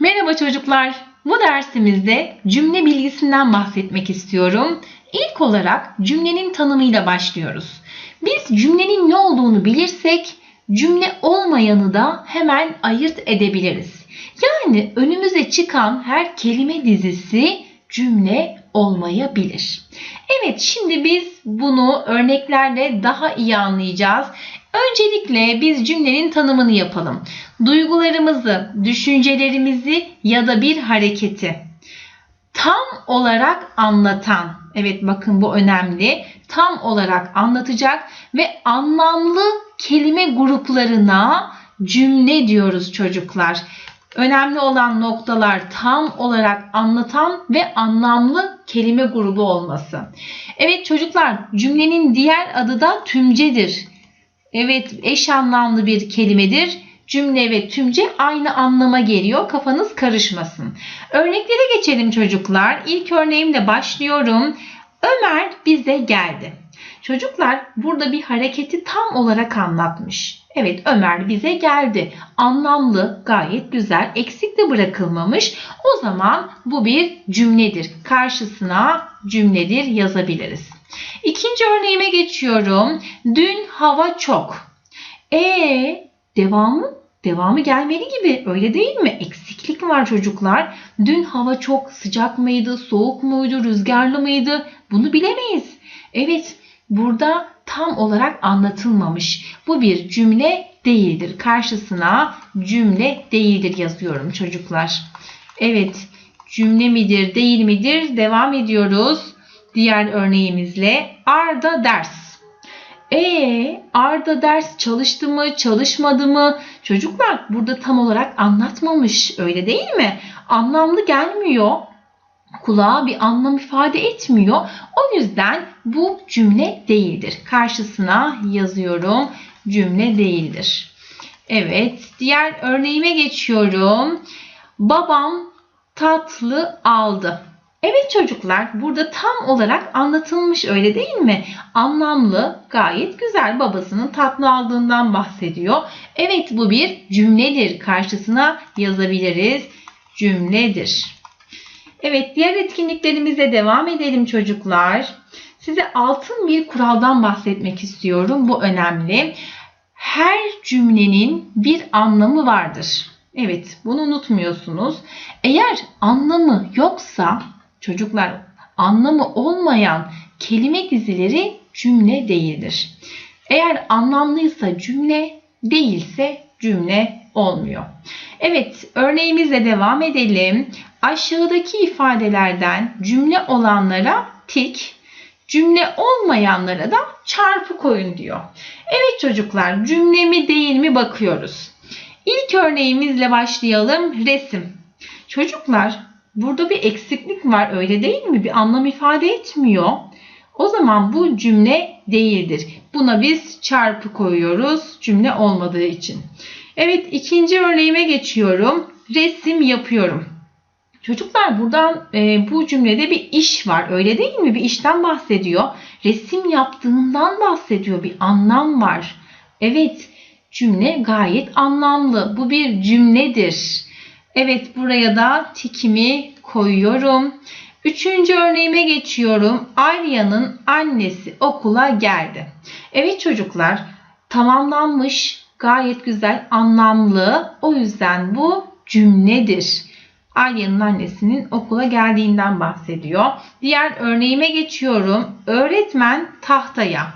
Merhaba çocuklar. Bu dersimizde cümle bilgisinden bahsetmek istiyorum. İlk olarak cümlenin tanımıyla başlıyoruz. Biz cümlenin ne olduğunu bilirsek cümle olmayanı da hemen ayırt edebiliriz. Yani önümüze çıkan her kelime dizisi cümle olmayabilir. Evet şimdi biz bunu örneklerle daha iyi anlayacağız. Öncelikle biz cümlenin tanımını yapalım. Duygularımızı, düşüncelerimizi ya da bir hareketi tam olarak anlatan. Evet bakın bu önemli. Tam olarak anlatacak ve anlamlı kelime gruplarına cümle diyoruz çocuklar. Önemli olan noktalar tam olarak anlatan ve anlamlı kelime grubu olması. Evet çocuklar cümlenin diğer adı da tümcedir. Evet eş anlamlı bir kelimedir. Cümle ve tümce aynı anlama geliyor. Kafanız karışmasın. Örneklere geçelim çocuklar. İlk örneğimle başlıyorum. Ömer bize geldi. Çocuklar burada bir hareketi tam olarak anlatmış. Evet Ömer bize geldi. Anlamlı, gayet güzel, eksik de bırakılmamış. O zaman bu bir cümledir. Karşısına cümledir yazabiliriz. İkinci örneğime geçiyorum. Dün hava çok. E devamı devamı gelmeli gibi öyle değil mi? Eksiklik var çocuklar. Dün hava çok sıcak mıydı, soğuk muydu, rüzgarlı mıydı? Bunu bilemeyiz. Evet, burada tam olarak anlatılmamış. Bu bir cümle değildir. Karşısına cümle değildir yazıyorum çocuklar. Evet, cümle midir, değil midir? Devam ediyoruz. Diğer örneğimizle Arda ders. E Arda ders çalıştı mı, çalışmadı mı? Çocuklar burada tam olarak anlatmamış öyle değil mi? Anlamlı gelmiyor. Kulağa bir anlam ifade etmiyor. O yüzden bu cümle değildir. Karşısına yazıyorum. Cümle değildir. Evet, diğer örneğime geçiyorum. Babam tatlı aldı. Evet çocuklar burada tam olarak anlatılmış öyle değil mi? Anlamlı, gayet güzel babasının tatlı aldığından bahsediyor. Evet bu bir cümledir. Karşısına yazabiliriz. Cümledir. Evet diğer etkinliklerimize devam edelim çocuklar. Size altın bir kuraldan bahsetmek istiyorum. Bu önemli. Her cümlenin bir anlamı vardır. Evet bunu unutmuyorsunuz. Eğer anlamı yoksa Çocuklar anlamı olmayan kelime dizileri cümle değildir. Eğer anlamlıysa cümle, değilse cümle olmuyor. Evet, örneğimizle devam edelim. Aşağıdaki ifadelerden cümle olanlara tik, cümle olmayanlara da çarpı koyun diyor. Evet çocuklar, cümle mi değil mi bakıyoruz. İlk örneğimizle başlayalım. Resim. Çocuklar Burada bir eksiklik var öyle değil mi? Bir anlam ifade etmiyor. O zaman bu cümle değildir. Buna biz çarpı koyuyoruz cümle olmadığı için. Evet ikinci örneğime geçiyorum. Resim yapıyorum. Çocuklar buradan e, bu cümlede bir iş var öyle değil mi? Bir işten bahsediyor. Resim yaptığından bahsediyor. Bir anlam var. Evet cümle gayet anlamlı. Bu bir cümledir. Evet buraya da tikimi koyuyorum. Üçüncü örneğime geçiyorum. Arya'nın annesi okula geldi. Evet çocuklar tamamlanmış gayet güzel anlamlı. O yüzden bu cümledir. Arya'nın annesinin okula geldiğinden bahsediyor. Diğer örneğime geçiyorum. Öğretmen tahtaya.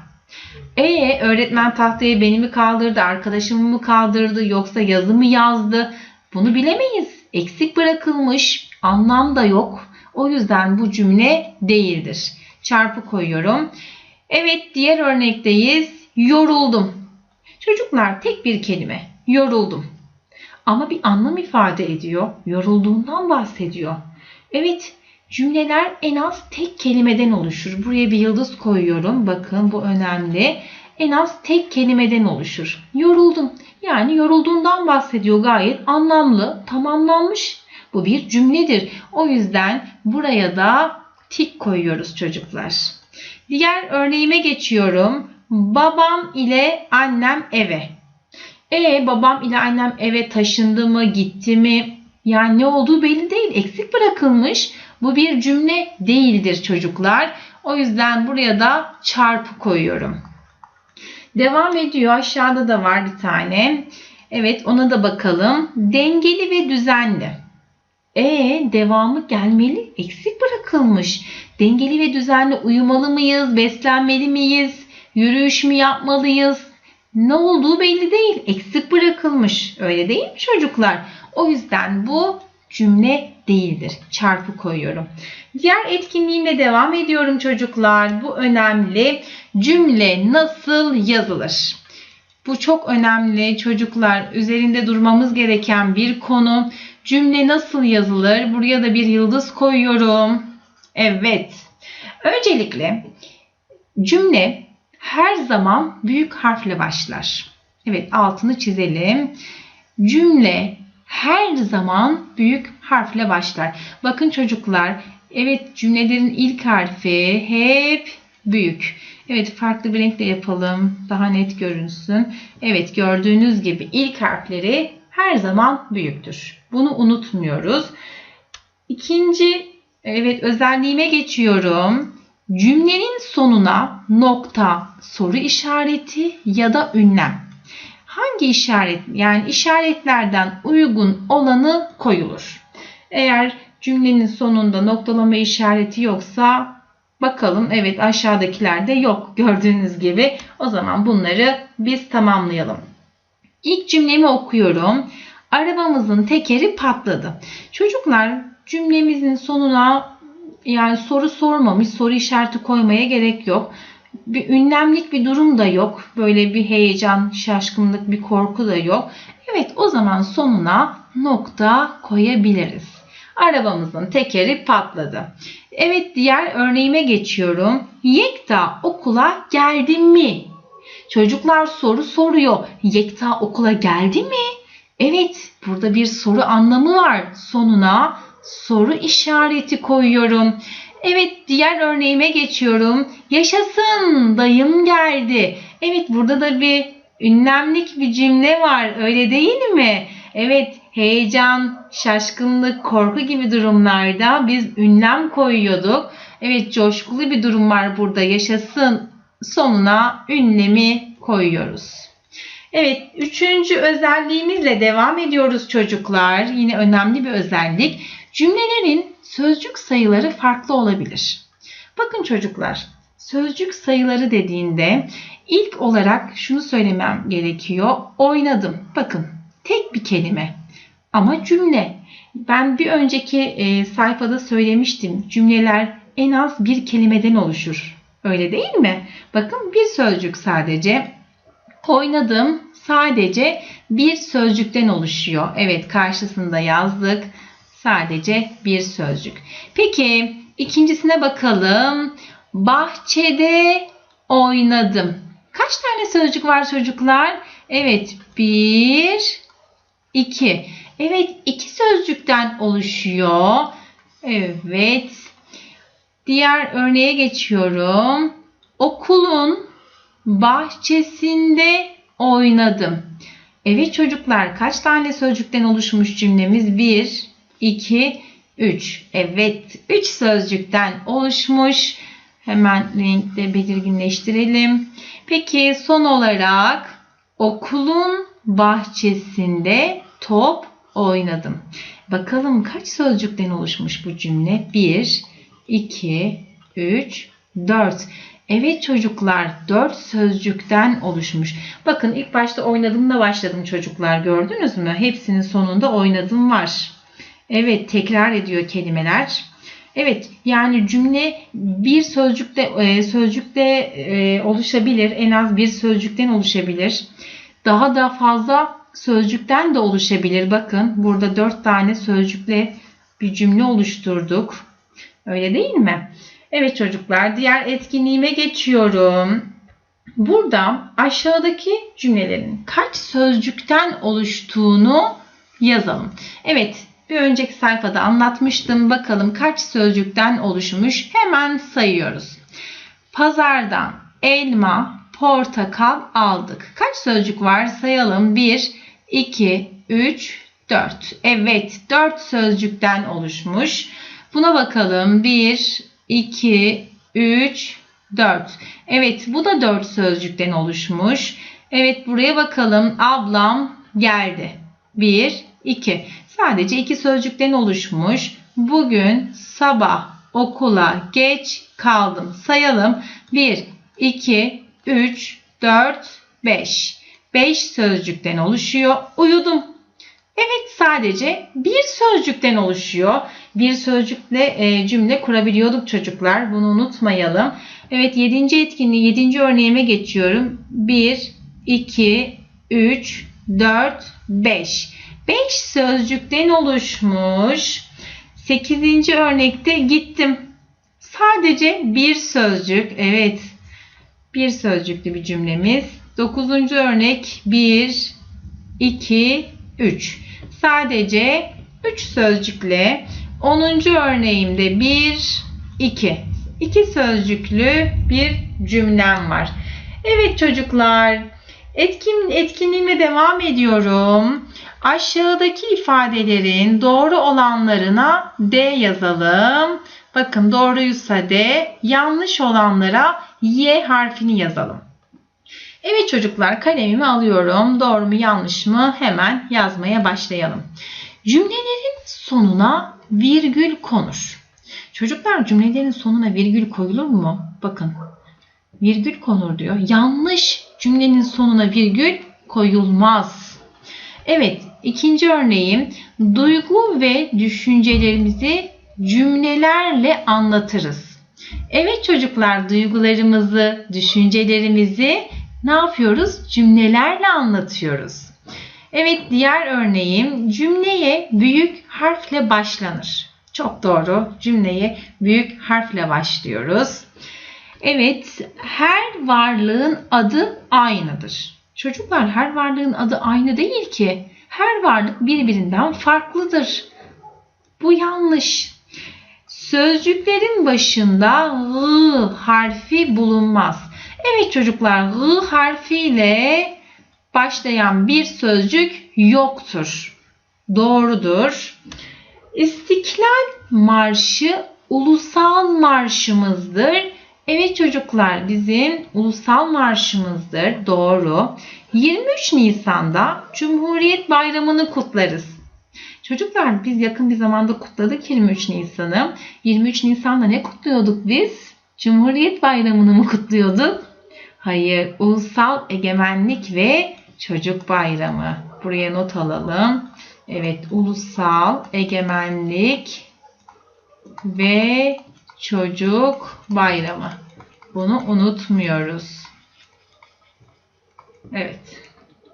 E öğretmen tahtaya beni mi kaldırdı, arkadaşımı mı kaldırdı yoksa yazı mı yazdı? Bunu bilemeyiz. Eksik bırakılmış, anlam da yok. O yüzden bu cümle değildir. Çarpı koyuyorum. Evet diğer örnekteyiz. Yoruldum. Çocuklar tek bir kelime. Yoruldum. Ama bir anlam ifade ediyor. Yorulduğundan bahsediyor. Evet cümleler en az tek kelimeden oluşur. Buraya bir yıldız koyuyorum. Bakın bu önemli. En az tek kelimeden oluşur. Yoruldum. Yani yorulduğundan bahsediyor gayet anlamlı, tamamlanmış. Bu bir cümledir. O yüzden buraya da tik koyuyoruz çocuklar. Diğer örneğime geçiyorum. Babam ile annem eve. E babam ile annem eve taşındı mı, gitti mi? Yani ne olduğu belli değil. Eksik bırakılmış. Bu bir cümle değildir çocuklar. O yüzden buraya da çarpı koyuyorum. Devam ediyor. Aşağıda da var bir tane. Evet ona da bakalım. Dengeli ve düzenli. E devamı gelmeli. Eksik bırakılmış. Dengeli ve düzenli uyumalı mıyız? Beslenmeli miyiz? Yürüyüş mü yapmalıyız? Ne olduğu belli değil. Eksik bırakılmış. Öyle değil mi çocuklar? O yüzden bu cümle değildir. Çarpı koyuyorum. Diğer etkinliğimle devam ediyorum çocuklar. Bu önemli. Cümle nasıl yazılır? Bu çok önemli çocuklar. Üzerinde durmamız gereken bir konu. Cümle nasıl yazılır? Buraya da bir yıldız koyuyorum. Evet. Öncelikle cümle her zaman büyük harfle başlar. Evet altını çizelim. Cümle her zaman büyük harfle başlar. Bakın çocuklar, evet cümlelerin ilk harfi hep büyük. Evet farklı bir renkle yapalım. Daha net görünsün. Evet gördüğünüz gibi ilk harfleri her zaman büyüktür. Bunu unutmuyoruz. İkinci evet özelliğime geçiyorum. Cümlenin sonuna nokta, soru işareti ya da ünlem. Hangi işaret yani işaretlerden uygun olanı koyulur. Eğer cümlenin sonunda noktalama işareti yoksa bakalım evet aşağıdakilerde yok gördüğünüz gibi. O zaman bunları biz tamamlayalım. İlk cümlemi okuyorum. Arabamızın tekeri patladı. Çocuklar cümlemizin sonuna yani soru sormamış, soru işareti koymaya gerek yok. Bir ünlemlik bir durum da yok. Böyle bir heyecan, şaşkınlık, bir korku da yok. Evet o zaman sonuna nokta koyabiliriz. Arabamızın tekeri patladı. Evet diğer örneğime geçiyorum. Yekta okula geldi mi? Çocuklar soru soruyor. Yekta okula geldi mi? Evet burada bir soru anlamı var. Sonuna soru işareti koyuyorum. Evet diğer örneğime geçiyorum. Yaşasın dayım geldi. Evet burada da bir ünlemlik bir cümle var öyle değil mi? Evet heyecan, şaşkınlık, korku gibi durumlarda biz ünlem koyuyorduk. Evet coşkulu bir durum var burada yaşasın sonuna ünlemi koyuyoruz. Evet üçüncü özelliğimizle devam ediyoruz çocuklar. Yine önemli bir özellik. Cümlelerin sözcük sayıları farklı olabilir. Bakın çocuklar, sözcük sayıları dediğinde ilk olarak şunu söylemem gerekiyor. Oynadım. Bakın, tek bir kelime ama cümle. Ben bir önceki e, sayfada söylemiştim. Cümleler en az bir kelimeden oluşur. Öyle değil mi? Bakın bir sözcük sadece. Oynadım sadece bir sözcükten oluşuyor. Evet karşısında yazdık. Sadece bir sözcük. Peki ikincisine bakalım. Bahçede oynadım. Kaç tane sözcük var çocuklar? Evet bir, iki. Evet iki sözcükten oluşuyor. Evet. Diğer örneğe geçiyorum. Okulun bahçesinde oynadım. Evet çocuklar kaç tane sözcükten oluşmuş cümlemiz? 1, 2, 3. Evet 3 sözcükten oluşmuş. Hemen renkte belirginleştirelim. Peki son olarak okulun bahçesinde top oynadım. Bakalım kaç sözcükten oluşmuş bu cümle? 1, 2, 3, 4. Evet çocuklar 4 sözcükten oluşmuş. Bakın ilk başta oynadımla başladım çocuklar gördünüz mü? Hepsinin sonunda oynadım var. Evet tekrar ediyor kelimeler. Evet yani cümle bir sözcükte e, sözcükte e, oluşabilir. En az bir sözcükten oluşabilir. Daha da fazla sözcükten de oluşabilir. Bakın burada dört tane sözcükle bir cümle oluşturduk. Öyle değil mi? Evet çocuklar diğer etkinliğime geçiyorum. Burada aşağıdaki cümlelerin kaç sözcükten oluştuğunu yazalım. Evet bir önceki sayfada anlatmıştım. Bakalım kaç sözcükten oluşmuş. Hemen sayıyoruz. Pazardan elma, portakal aldık. Kaç sözcük var sayalım. 1, 2, 3, 4. Evet 4 sözcükten oluşmuş. Buna bakalım. 1, 2, 3, 4. Evet bu da 4 sözcükten oluşmuş. Evet buraya bakalım. Ablam geldi. 1, 2. Sadece iki sözcükten oluşmuş. Bugün sabah okula geç kaldım. Sayalım. 1, 2, 3, 4, 5. 5 sözcükten oluşuyor. Uyudum. Evet sadece bir sözcükten oluşuyor. Bir sözcükle e, cümle kurabiliyorduk çocuklar. Bunu unutmayalım. Evet 7. etkinliği 7. örneğime geçiyorum. 1, 2, 3, 4, 5. 5 sözcükten oluşmuş. 8. örnekte gittim. Sadece bir sözcük. Evet. Bir sözcüklü bir cümlemiz. 9. örnek 1, 2, 3. Sadece 3 sözcükle 10. örneğimde 1, 2. 2 sözcüklü bir cümlem var. Evet çocuklar, etkin, etkinliğime devam ediyorum. Aşağıdaki ifadelerin doğru olanlarına D yazalım. Bakın doğruysa D, yanlış olanlara Y harfini yazalım. Evet çocuklar kalemimi alıyorum. Doğru mu yanlış mı hemen yazmaya başlayalım. Cümlelerin sonuna virgül konur. Çocuklar cümlelerin sonuna virgül koyulur mu? Bakın virgül konur diyor. Yanlış cümlenin sonuna virgül koyulmaz. Evet ikinci örneğim duygu ve düşüncelerimizi cümlelerle anlatırız. Evet çocuklar duygularımızı, düşüncelerimizi ne yapıyoruz? Cümlelerle anlatıyoruz. Evet diğer örneğim cümleye büyük harfle başlanır. Çok doğru. Cümleye büyük harfle başlıyoruz. Evet, her varlığın adı aynıdır. Çocuklar her varlığın adı aynı değil ki. Her varlık birbirinden farklıdır. Bu yanlış. Sözcüklerin başında ı harfi bulunmaz. Evet çocuklar ı harfiyle başlayan bir sözcük yoktur. Doğrudur. İstiklal Marşı ulusal marşımızdır. Evet çocuklar bizim ulusal marşımızdır. Doğru. 23 Nisan'da Cumhuriyet Bayramı'nı kutlarız. Çocuklar biz yakın bir zamanda kutladık 23 Nisan'ı. 23 Nisan'da ne kutluyorduk biz? Cumhuriyet Bayramı'nı mı kutluyorduk? Hayır, Ulusal Egemenlik ve Çocuk Bayramı. Buraya not alalım. Evet, Ulusal Egemenlik ve Çocuk Bayramı. Bunu unutmuyoruz. Evet.